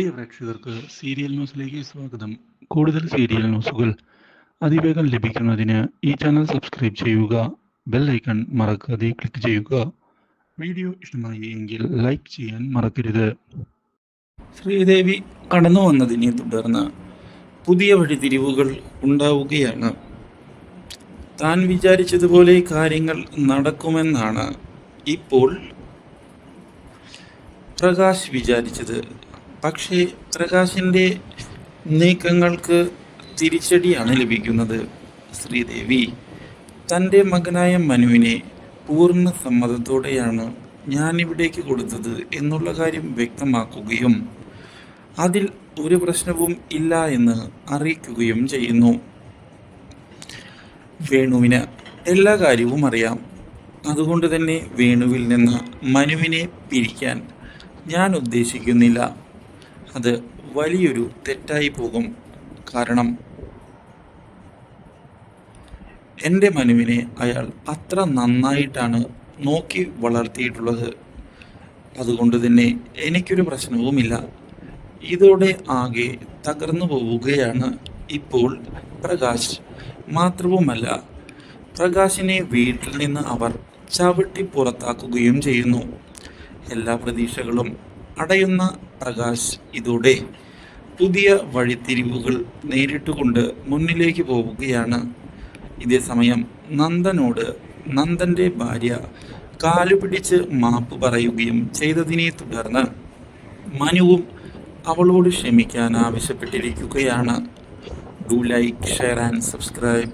പ്രിയ പ്രേക്ഷകർക്ക് സീരിയൽ ന്യൂസിലേക്ക് സ്വാഗതം. കൂടുതൽ സീരിയൽ ന്യൂസുകൾ അതിവേഗം ലഭിക്കുന്നതിന് ഈ ചാനൽ സബ്സ്ക്രൈബ് ചെയ്യുക ബെൽ ഐക്കൺ മറക്കാതെ ക്ലിക്ക് ചെയ്യുക. വീഡിയോ ഇഷ്ടമായി എങ്കിൽ ലൈക്ക് ചെയ്യാൻ മറക്കരുത്. ശ്രീദേവി കടന്നു വന്നതിനെ തുടർന്ന് പുതിയ വഴിതിരിവുകൾ ഉണ്ടാവുകയാണ്. താൻ വിചാരിച്ചതുപോലെ കാര്യങ്ങൾ നടക്കുമെന്നാണ് ഇപ്പോൾ പ്രകാശ് വിചാരിച്ചത്. പക്ഷേ പ്രകാശിന്റെ നീക്കങ്ങൾക്ക് തിരിച്ചടിയാണ് ലഭിക്കുന്നത് ശ്രീദേവി. തന്റെ മകനായ മനുവിനെ പൂർണ സമ്മതത്തോടെയാണ് ഞാൻ ഇവിടേക്ക് കൊടുത്തത് എന്നുള്ള കാര്യം വ്യക്തമാക്കുകയും അതിൽ ഒരു പ്രശ്നവും ഇല്ല എന്ന് അറിയിക്കുകയും ചെയ്യുന്നു. വേണുവിന് എല്ലാ കാര്യവും അറിയാം. അതുകൊണ്ട് തന്നെ വേണുവിൽ നിന്ന് മനുവിനെ പിരിക്കാൻ ഞാൻ ഉദ്ദേശിക്കുന്നില്ല. അത് വലിയൊരു തെറ്റായി പോകും കാരണം എന്റെ മനുവിനെ അയാൾ അത്ര നന്നായിട്ടാണ് നോക്കി വളർത്തിയിട്ടുള്ളത്. അതുകൊണ്ട് തന്നെ എനിക്കൊരു പ്രശ്നവുമില്ല. ഇതോടെ ആകെ തകർന്നു പോവുകയാണ് ഇപ്പോൾ പ്രകാശ്. മാത്രവുമല്ല പ്രകാശിനെ വീട്ടിൽ നിന്ന് അവർ ചവിട്ടി പുറത്താക്കുകയും ചെയ്യുന്നു. എല്ലാ പ്രതീക്ഷകളും അടയുന്ന പ്രകാശ് ഇതോടെ പുതിയ വഴിത്തിരിവുകൾ നേരിട്ടുകൊണ്ട് മുന്നിലേക്ക് പോവുകയാണ്. ഇതേസമയം നന്ദനോട് നന്ദന്റെ ഭാര്യ കാലുപിടിച്ച് മാപ്പ് പറയുകയും ചെയ്തതിനെ തുടർന്ന് മനുവും അവളോട് ക്ഷമിക്കാൻ ആവശ്യപ്പെട്ടിരിക്കുകയാണ്. Do like share and subscribe.